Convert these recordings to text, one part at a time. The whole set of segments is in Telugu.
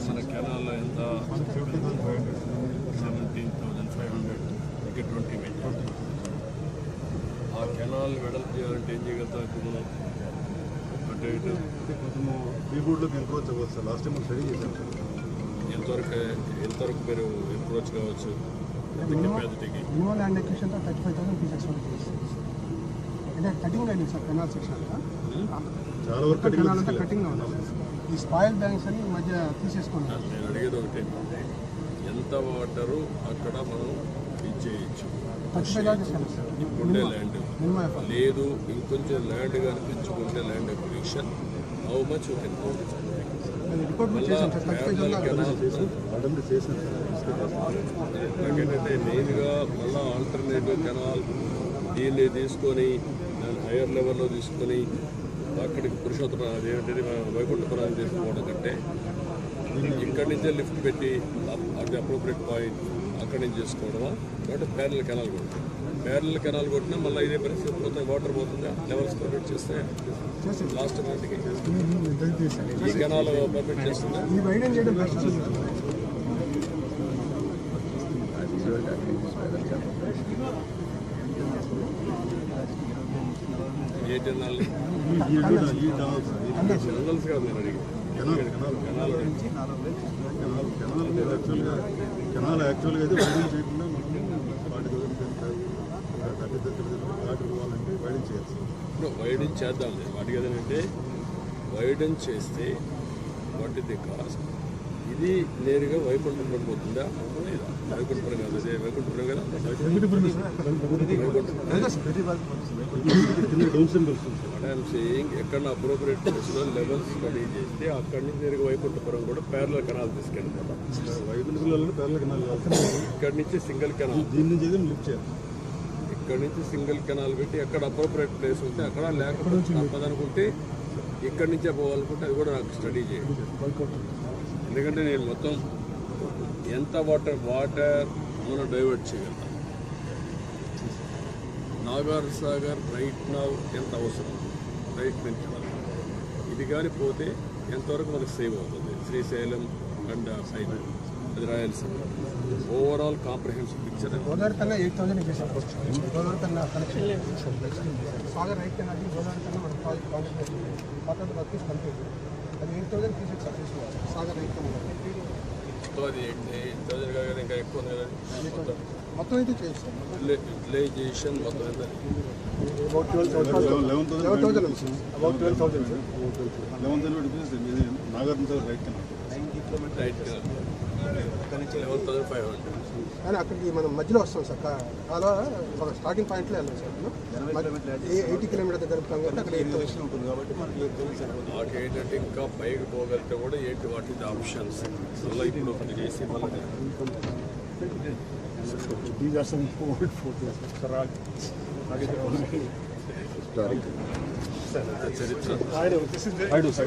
ఇది మన కెనాల్లో ఎంత? సెవెంటీన్ థౌజండ్ ఫైవ్ హండ్రెడ్ ఇంకా ట్వంటీ మీటర్ ఆ కెనాల్ వెడల్పు చేయాలంటే ఏం చేయగలుగుతాం మనం? అంటే ఇటు కొంచెము బీబూడ్లోకి ఎంక్రోచ్ అవ్వచ్చు సార్. లాస్ట్ టైం స్టడీ చేశాం సార్. ఎంతవరకు ఎంతవరకు మీరు ఎంక్రోచ్ కావచ్చు? ఎంత ల్యాండ్ కటింగ్ అయింది సార్. కెనాల్ సెక్షన్ చాలా వరకు కటింగ్ ఈ స్పాయిల్ బ్యాంక్స్ అని ఈ మధ్య తీసేసుకున్నారు. నేను అడిగేది ఒకటే ఎంత వాటరు అక్కడ మనం ఇచ్చేయచ్చు ఉండే ల్యాండ్. లేదు ఇంకొంచెం ల్యాండ్ కనిపించుకుంటే ల్యాండ్ అక్విజిషన్ హౌ మచ్ నాకేంటంటే మెయిన్గా మళ్ళీ ఆల్టర్నేటివ్ కెనాల్ దీన్ని తీసుకొని దాన్ని హైయర్ లెవెల్లో తీసుకొని అక్కడికి పురుషోత్తమ అదేంటంటే మనం వైకుంఠపురం తీసుకోవడం కంటే ఇక్కడి నుంచే లిఫ్ట్ పెట్టి అది అప్రోప్రియట్ పాయింట్ అక్కడి నుంచి చేసుకోవడమా? కాబట్టి ప్యారల్ కెనాల్ కొట్టాం ప్యారల్ కెనాల్ కొట్టినా మళ్ళీ ఇదే పరిస్థితి పోతే వాటర్ పోతుందా? లెవెల్స్ పర్మిట్ చేస్తే లాస్ట్ నాటికి ఈ కెనాల్ పర్మిట్ చేస్తుందా? ఏ కెనాల్ కెనాల్ కెనాల్ యాక్చువల్గా అయితే వైడింగ్ చేయకుండా మనం forty thousand thirty thirty water పోవాలంటే వైడింగ్ చేయాలి వైడింగ్ వైడెన్ చేద్దాం. వాటికి అడిగేది ఏంటంటే చేస్తే వాట్ ఇస్ ది కాస్ట్ ఇది నేరుగా వైకుంఠపురం పోతుందా? వైకుంఠపురం కాదు అదే వైకుంఠపురం కదా ఐఎమ్ సేయింగ్ ఎక్కడ అప్రోప్రియేట్ ప్లేస్లో లెవెల్స్ స్టడీ చేస్తే అక్కడి నుంచి నేరుగా వైకుంఠపురం కూడా ప్యారల కెనాల్ తీసుకెళ్ళిపోతాం. వైకుంఠ పిల్లలను పేర్ల కెనాల్ ఇక్కడి నుంచి సింగిల్ కెనాల్ దీని నుంచి లిఫ్ట్ చేయాలి ఇక్కడి నుంచి సింగిల్ కెనాల్ పెట్టి ఎక్కడ అప్రోప్రియేట్ ప్లేస్ ఉంటే అక్కడ లేకపోతే తప్పదనుకుంటే ఇక్కడి నుంచే పోవాలనుకుంటే అది కూడా నాకు స్టడీ చేయండి. ఎందుకంటే నేను మొత్తం ఎంత వాటర్ వాటర్ మనం డైవర్ట్ చేయగలుగుతాం నాగార్ సాగర్ రైట్ నౌ ఎంత అవసరం? రైట్ నుంచి వరకు. ఇది కానీ పోతే ఎంతవరకు మనకు సేవ్ అవుతుంది? Srisailam and side. అది Rayalaseema overall comprehensive picture Godavari కన్నా ఎయిట్ థౌసండ్ చేసాం గోదావరి కన్నా కనెక్షన్ సాగర్ రైట్ కన్నా అది గోదావరి కన్నా మన ప్రాజెక్ట్ కాంట్రిబ్యూట్ కాకపోతే కంప్లీట్ అది ఎయిట్ రైట్ కన్నా సో అది ఎయిట్ థౌసండ్ కాగా ఇంకా ఎక్కువ ఉంది కదా మొత్తం అయితే చేస్తాం యూటిలైజేషన్ మొత్తం ఎంత లెవెన్ థౌసండ్ ఫైవ్ హండ్రెడ్ కానీ అక్కడికి మనం మధ్యలో వస్తాం సార్ అలా ఒక స్టార్టింగ్ పాయింట్లో వెళ్ళాం సార్ ఎయిటీ కిలోమీటర్ దగ్గర అక్కడ ఉంటుంది కాబట్టి మనకి ఏంటంటే ఇంకా పైకి పోగలిగితే కూడా ఏంటి వాటి ఆప్షన్స్ మళ్ళీ ఇప్పుడు ఒకటి చేసి మళ్ళీ These are some old photos. Sarag. Historic. చరిత్ర I know. This is the. I do. Sir.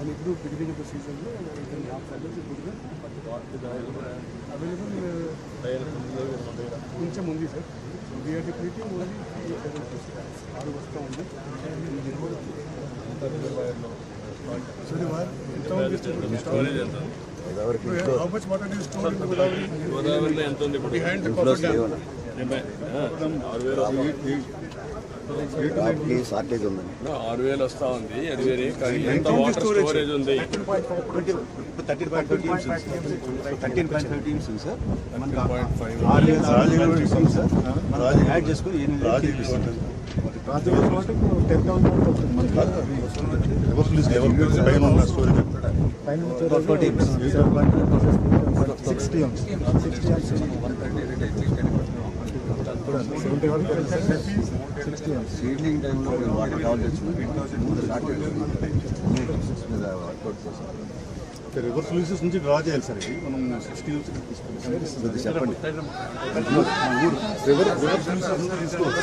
And ఇప్పుడు beginning of the season, లో eight and a half thousand ఇప్పుడు అవైలబుల్ కొంచెం ఉంది సార్ వీఆర్ డిప్లీటింగ్ ఓన్లీ ఆరు వస్తూ ఉంది. గోదావరిలో ఎంత ఉంది ఇప్పుడు? షార్టేజ్ ఉందండి ఆరు వేలు వస్తా ఉంది. అది వేరే. కానీ ఎంత వాటర్ స్టోరేజ్ ఉంది? Thirteen point five TMCs thirteen point five TMCs ఉంది సార్ మనకి పాయింట్ ఫైవ్ ఆరు వేల సార్ మనం యాడ్ చేసుకుని ఎనిమిది సిక్స్టీ సిక్స్టీ సీడ్లింగ్ టైంలో మేము వాటర్ రివర్స్ నుంచి డ్రా చేయాలి సార్ ఇది మనం సిక్స్టీ చెప్పండి తీసుకోవాలి